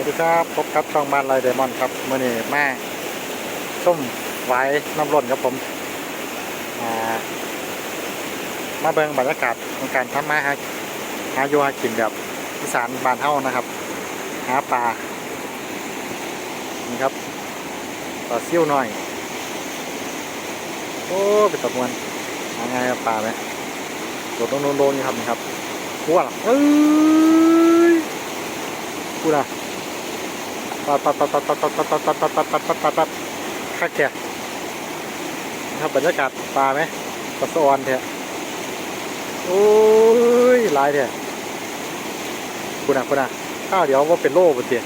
วัสดีครับพบกับช่องบ้านไรเดมอนครับเมื่อนี้แม่ส้มไว้น้ำร้นครับผมอ่ามาเบิ่งบรรยากาศของการทำมาหาหาอยู่หากินแบบอีสานบานเฮานะครับ หาปลานี่ครับปลาซิ่วหน่อย โอ้เป็นตะมวนหาไงายปลาไหมโดดโดนโดนนี่ครับนี่ครับพวหรอเอ้ยพูดอะ ปัดปัดปัดปัดปัดปัดปัดปัดปัดปัดปัดปัดปัดปัดปัดข้าแก่ครับบรรยากาศปลาไหมปลาสะออนเถอะโอ้ยหลายเถอะคุณอะคุณอะข้าวเดี๋ยวว่าเป็นโล่ปะเตี๋ย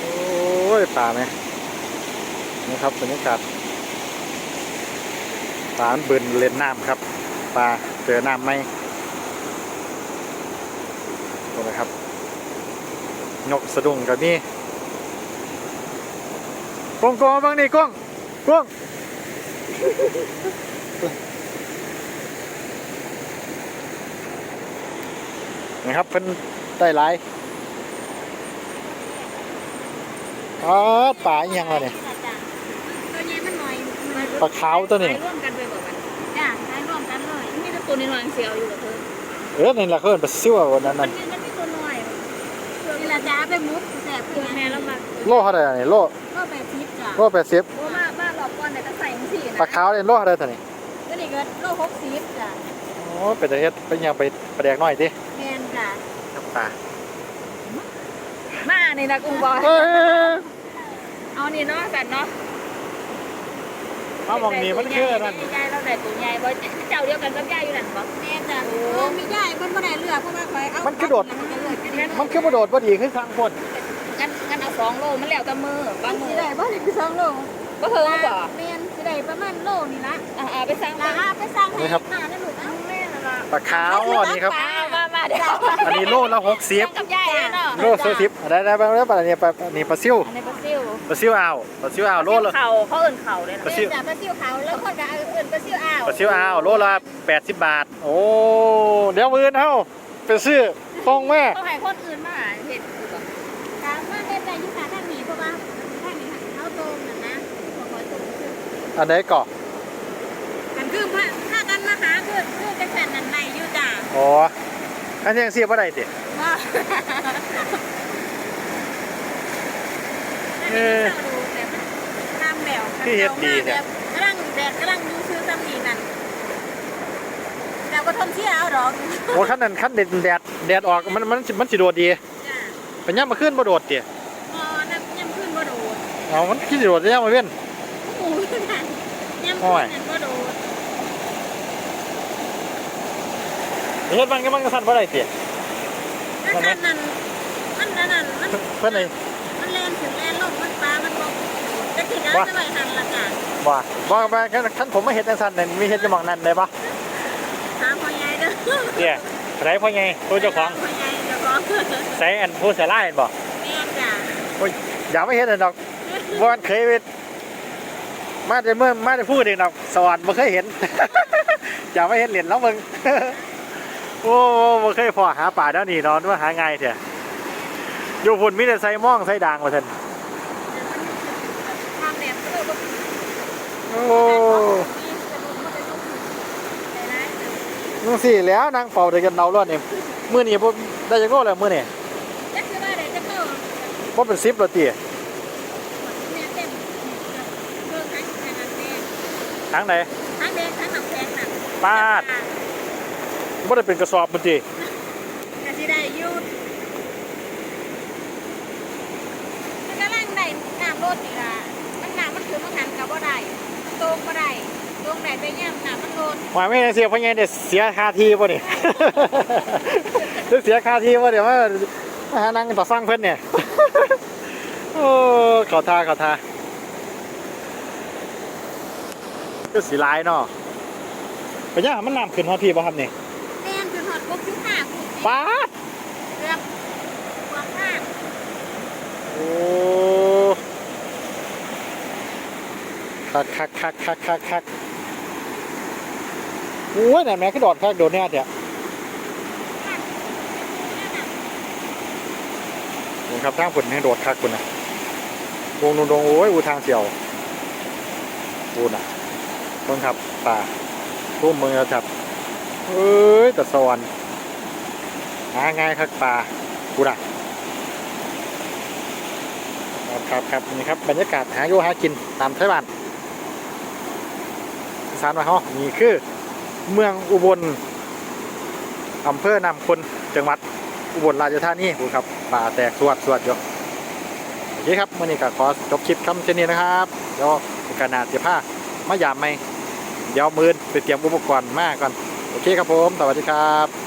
โอ้ยปลาไหมนะครับบรรยากาศปลาเบินเล่นน้ำครับปลาเจอน้ำไหมนะครับ นกสะดุ้งกับนี่กงกงบ้างนี่กงกงนะครับเพิ่นได้หลายอ๋อป่าอีหยังล่ะเนี่ยตัวใหญ่มันหน่อยปลาขาวตัวนี้ขายร่วมกันไปบอกกันจ้าขายร่วมกันเลยมีแต่ตัวน้อยๆเสียวอยู่กับเธอเออนี่แหละเขาเอิ้นปลาซิวอะวันนั้นมันั่น น มีมันมีตัวน้อย นี่ละจ้าไปมุกแสบคือแม่เรามาโลเท่าไหร่นี่โลก็แบบทิพย์จ้าโลแปดสิบโอ้มามาหลอกก่อนแต่ก็ใส่ทั้งสี่นะปลาขาวเนี่ยโลเท่าไหร่ตัวนี้ก็นี่ก็โลหกสิบจ้าโอ้เป็นตะเฮ็ดเป็นหยังไปประแดกหน่อยดิแมนจ้ากับปลามานี่นะกุ้งบอยเอ้ยเอานี่เนาะสันเนาะมามองนี่มันคืออันนั่นยายเราได้ตัวใหญ่บ่เจ้าเดียวกันกับยายอยู่นั่นบ่แม่จ้าโอ้มียายเพิ่นบ่ได้เลือกเพราะว่าคอยเอามันคือโดด มันก็เลือกกันมันคือประโดดพอดีขึ้นทางคนงั้นงั้นเอาสองโลมันแล้วแต่มือบางมือสิได้บ่นี่คือสองโลก็เธอบ่แม่นสิได้ประมาณโลนี่ละอ่าไปสั่งลามาไปสร้างให้นี่ครับหน้าได้ลูกเอ้าแม่น่ะล่ะปลาขาวอันนี้ครับมามาเดี๋ยวอันนี้โลละหกสิบกับยายเนาะโลโซทิปได้ได้ไปแล้วปลาเนี่ยปลาอันนี้ปลาซิวอันนี้ปลาซิวปลาซิวอ่าวปลาซิวอ่าวโลละเข่าเขาเอิ้นเข่าเลยนะปลาซิวแม่จ้ะปลาซิวขาวแล้วคนก็เอาเอิ้นปลาซิวอ้าวปลาซิวอ่าวโลละแปดสิบบาท โอ้เดี๋ยวมือเฮ้าไปซื้อ ตรงแม่เขาให้คนอื่นมาเห็ดอยู่บ่ตามมาเฮ็ดได้อยู่ค่ะทางนี้เพราะว่าทางนี้ค่ะเอาตรงนั่นนะบ่ขอตรงคืออันไหนเกาะมันคือพาพากันมาหาคือคือจังซั่นนั่นได้อยู่จ้ะอ๋ออันนี้ยังเสียบ่ได้ติว่าเออแต่มันน้ำแล้วที่เฮ็ดดีเนี่ยกำลังแดดกำลังดูซื้อซ้ำนี่นั่น แต่ก็ทนเที่ยวเอาดอกโอ้ขั้นนั้นขั้นแดดแดดแดดออกมันมันมันสิโดดดีจ้ะเป็นย่ำมาขึ้นบ่โดดติพอน้ำยำขึ้นบ่โดดเอามันขี้สิโดดย่ำมาเว้นโอ้ยนั่นยำโอ้ขึ้ยนนั่นบ่โดดเฮ็ดมันก็มันก็สั่นบ่ได้ติถ้าคันนั้นมันนั่นนั่นมันเพิ่นไอ้มันแลนถึงแลนลงมันปลามันบ่จะคิดเอาจะไว้หันละจ้ะบ่บ่บ่ขั้นขั้นผมมาเฮ็ดจังซั่นนั่นมีเฮ็ดจังหม่องนั้นได้บ่ ถามพ่อใหญ่เด้อเตี้ยไสพ่อใหญ่ผู้เจ้าของพ่อใหญ่เจ้าของไสอันผู้เสียหลายบ่แม่นจ้ะโอ้ยอย่าไม่เห็นเลยดอกบอนเคยไปมาแต่เมื่อมาแต่พูดเองดอกสวรรค์ไม่เคยเห็น อย่าไม่เห็นเหรียญแล้วมึงโอ้ไม่เคยพอหาป่าด้านนี้เนอนว่าหาไงายเถอะอยู่ฝุ่นมีแต่ไซม่องไซด่างมาเถอะทางแหลมก็เลยบ่โอ้ มีสนุกมันจะลุกได้หลายเด้อมึงสิแล้วนางเฝ้าเด็กกันเนาล้วนนี่มื้อนี้บ่ได้จักโลแล้วมื้อนี้จักสิว่าได้จักโตบ่เป็น10แล้วติแม่เต็มเบิ่งให้ให้นั่นแน่ทางไหนทางแดงทางหน้ำแข็งน่ะปาดบ่ได้เป็นกระสอบมันติก็สิได้ยู่มันกำลังได้น้ำรถนี่ล่ะมันน้ำมันคือมันหันก็บ่ได้โตรงบ่ได้ ตรงได้แต่ย่ำน้ำมันลดว่าไม่ได้เสียเพ่อใหญ่เด้เสียคาที่บ่นี่เสียคาที่บ่เดี๋ยวมามาหานั่งต่อฟังเพิ่อนเนี่ย โอ้เขาทาเขาทาก็สีลายเนาะเป็นยังมันน้ำขึ้นฮอดพี่บ่ครับเนี่ยแม่นคือหอดกบอยู่ข้างคุณป๊าดเกือบกว่าข้างโอ้คักคักคักคักคักคัก อ้ยนั่นแม่ก็โดดคักโดดเนี่ยเถอะนั่นน่ะผมครับทางฝนให้โดดคักคุณนะวงนุนดงโอ้ยอูทางเสี่ยวอูน่ะเบิ่งครับป่าทุ่มเมืองจับเอ้ยต่สวรรค์หาง่ายครับป่ากูน่ะครับครับครับนี่ครับบรรยากาศหาอยู่หากินตามไทยบ้านสานมาฮะนี่คือ เมืองอุบลอำเภอนำคนจังหวัดอุบลราชธานีดูครับป่าแตกสวดสวดอยู่โอเคครับวันนี้ก็ขอจบคลิปคำเช่นนี้นะครับเดี๋ยวกาสหน้าเสียผ้ามายามไหมเดี๋ยวมือไปเตรียมอุปกรณ์มาก่อนโอเคครับผม สวัสดีครับ